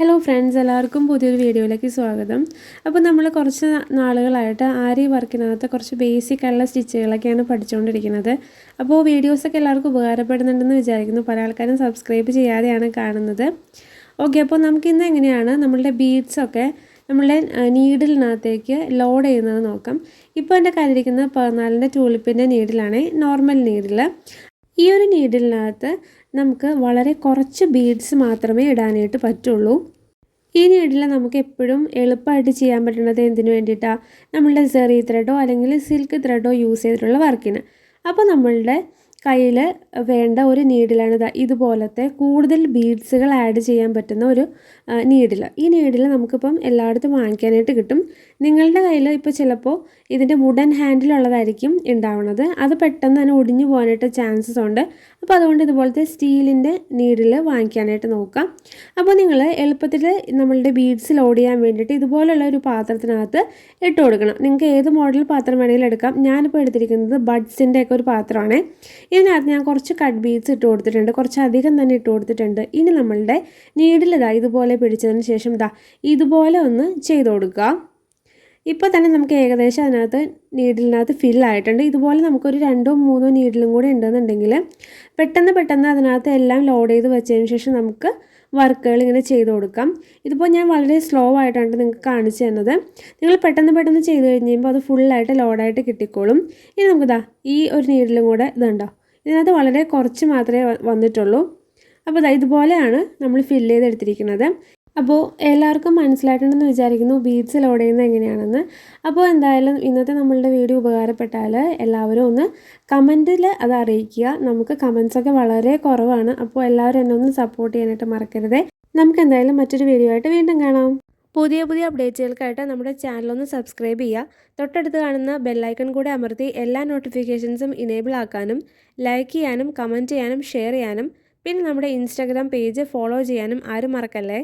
Hello friends എല്ലാവർക്കും പുതിയൊരു വീഡിയോയിലേക്ക് സ്വാഗതം. അപ്പോൾ നമ്മൾ കുറച്ച് നാളുകളായിട്ട് ആരി വർക്കിനകത്ത് കുറച്ച് ബേസിക് ആയിട്ടുള്ള സ്റ്റിച്ചുകളൊക്കെയാണ് പഠിച്ചുകൊണ്ടിരിക്കുന്നത്. അപ്പോൾ വീഡിയോസൊക്കെ എല്ലാവർക്കും ഉപകാരപ്പെടുന്നുണ്ടെന്ന് വിചാരിക്കുന്നു. പല ആൾക്കാരും സബ്സ്ക്രൈബ് ചെയ്യാതെയാണ് കാണുന്നത്. ഓക്കെ അപ്പോൾ നമുക്കിന്ന് എങ്ങനെയാണ് നമ്മളുടെ ബീഡ്സൊക്കെ നമ്മളുടെ നീഡിലിനകത്തേക്ക് ലോഡ് ചെയ്യുന്നത് നോക്കാം. ഇപ്പോൾ എന്റെ കയ്യിലിരിക്കുന്ന പതിനാലിന്റെ ടൂളിപ്പിന്റെ നീഡിലാണ് നോർമൽ നീഡിൽ ഈ ഒരു നീഡിലിനകത്ത് നമുക്ക് വളരെ കുറച്ച് ബീഡ്സ് മാത്രമേ ഇടാനായിട്ട് പറ്റുള്ളൂ. ഈ നീഡിൽ നമുക്ക് എപ്പോഴും എളുപ്പമായിട്ട് ചെയ്യാൻ പറ്റുന്നത് എന്തിനു വേണ്ടിയിട്ടാണ് നമ്മളുടെ സെറി ത്രെഡോ അല്ലെങ്കിൽ സിൽക്ക് ത്രെഡോ യൂസ് ചെയ്തിട്ടുള്ള വർക്കിന് അപ്പോൾ നമ്മളുടെ കയ്യിൽ വേണ്ട ഒരു നീഡിലാണ് ഇതാ ഇതുപോലത്തെ കൂടുതൽ ബീഡ്സുകൾ ആഡ് ചെയ്യാൻ പറ്റുന്ന ഒരു നീഡിൽ ഈ നീഡിൽ നമുക്കിപ്പം എല്ലായിടത്തും വാങ്ങിക്കാനായിട്ട് കിട്ടും. നിങ്ങളുടെ കയ്യിൽ ഇപ്പോൾ ചിലപ്പോൾ ഇതിന്റെ വുഡൻ ഹാൻഡിലുള്ളതായിരിക്കും ഉണ്ടാവുന്നത്. അത് പെട്ടെന്ന് തന്നെ ഒടിഞ്ഞു പോകാനായിട്ട് ചാൻസസ് ഉണ്ട്. അപ്പോൾ അതുകൊണ്ട് ഇതുപോലത്തെ സ്റ്റീലിന്റെ നീഡിൽ വാങ്ങിക്കാനായിട്ട് നോക്കാം. അപ്പോൾ നിങ്ങൾ എളുപ്പത്തിൽ നമ്മളുടെ ബീഡ്സ് ലോഡ് ചെയ്യാൻ വേണ്ടിയിട്ട് ഇതുപോലുള്ള ഒരു പാത്രത്തിനകത്ത് ഇട്ട് കൊടുക്കണം. നിങ്ങൾക്ക് ഏത് മോഡൽ പാത്രം വേണമെങ്കിലും എടുക്കാം. ഞാനിപ്പോൾ എടുത്തിരിക്കുന്നത് ബഡ്സിന്റെ ഒക്കെ ഒരു പാത്രമാണ്. ഇതിനകത്ത് ഞാൻ കുറച്ച് കട്ട് ബീഡ്സ് ഇട്ട് കൊടുത്തിട്ടുണ്ട്. കുറച്ച് അധികം തന്നെ ഇട്ട് കൊടുത്തിട്ടുണ്ട്. ഇനി നമ്മളുടെ നീഡിൽ ഇതാ ഇതുപോലെ പിടിച്ചതിന് ശേഷം ഇതാ ഇതുപോലെ ഒന്ന് ചെയ്ത് കൊടുക്കുക ഇപ്പോൾ തന്നെ നമുക്ക് ഏകദേശം അതിനകത്ത് നീഡിലിനകത്ത് ഫില്ലായിട്ടുണ്ട് ഇതുപോലെ നമുക്കൊരു രണ്ടോ മൂന്നോ നീഡിലും കൂടി ഉണ്ടെന്നുണ്ടെങ്കിൽ പെട്ടെന്ന് പെട്ടെന്ന് അതിനകത്ത് എല്ലാം ലോഡ് ചെയ്ത് വെച്ചതിന് ശേഷം നമുക്ക് വർക്കുകൾ ഇങ്ങനെ ചെയ്ത് കൊടുക്കാം. ഇതിപ്പോൾ ഞാൻ വളരെ സ്ലോ ആയിട്ടാണ് നിങ്ങൾക്ക് കാണിച്ചു തന്നത്. നിങ്ങൾ പെട്ടെന്ന് പെട്ടെന്ന് ചെയ്ത് കഴിഞ്ഞുമ്പോൾ അത് ഫുള്ളായിട്ട് ലോഡായിട്ട് കിട്ടിക്കോളും. ഇനി നമുക്കിതാ ഈ ഒരു നീഡിലും കൂടെ ഇതുണ്ടോ? ഇതിനകത്ത് വളരെ കുറച്ച് മാത്രമേ വന്നിട്ടുള്ളൂ. അപ്പോൾ ഇതാ ഇതുപോലെയാണ് നമ്മൾ ഫില്ല് ചെയ്തെടുത്തിരിക്കുന്നത്. അപ്പോൾ എല്ലാവർക്കും മനസ്സിലായിട്ടുണ്ടെന്ന് വിചാരിക്കുന്നു ബീഡ്സ് ലോഡ് ചെയ്യുന്നത് എങ്ങനെയാണെന്ന്. അപ്പോൾ എന്തായാലും ഇന്നത്തെ നമ്മളുടെ വീഡിയോ ഉപകാരപ്പെട്ടാൽ എല്ലാവരും ഒന്ന് കമന്റിൽ അത് അറിയിക്കുക. നമുക്ക് കമൻസൊക്കെ വളരെ കുറവാണ്. അപ്പോൾ എല്ലാവരും എന്നെ ഒന്ന് സപ്പോർട്ട് ചെയ്യാനായിട്ട് മറക്കരുതേ. നമുക്ക് എന്തായാലും മറ്റൊരു വീഡിയോ ആയിട്ട് വീണ്ടും കാണാം. പുതിയ പുതിയ അപ്ഡേറ്റുകൾക്കായിട്ട് നമ്മുടെ ചാനലൊന്ന് സബ്സ്ക്രൈബ് ചെയ്യുക. തൊട്ടടുത്ത് കാണുന്ന ബെല്ലൈക്കൺ കൂടെ അമർത്തി എല്ലാ നോട്ടിഫിക്കേഷൻസും ഇനേബിൾ ആക്കാനും ലൈക്ക് ചെയ്യാനും കമന്റ് ചെയ്യാനും ഷെയർ ചെയ്യാനും പിന്നെ നമ്മുടെ ഇൻസ്റ്റാഗ്രാം പേജ് ഫോളോ ചെയ്യാനും ആരും മറക്കല്ലേ?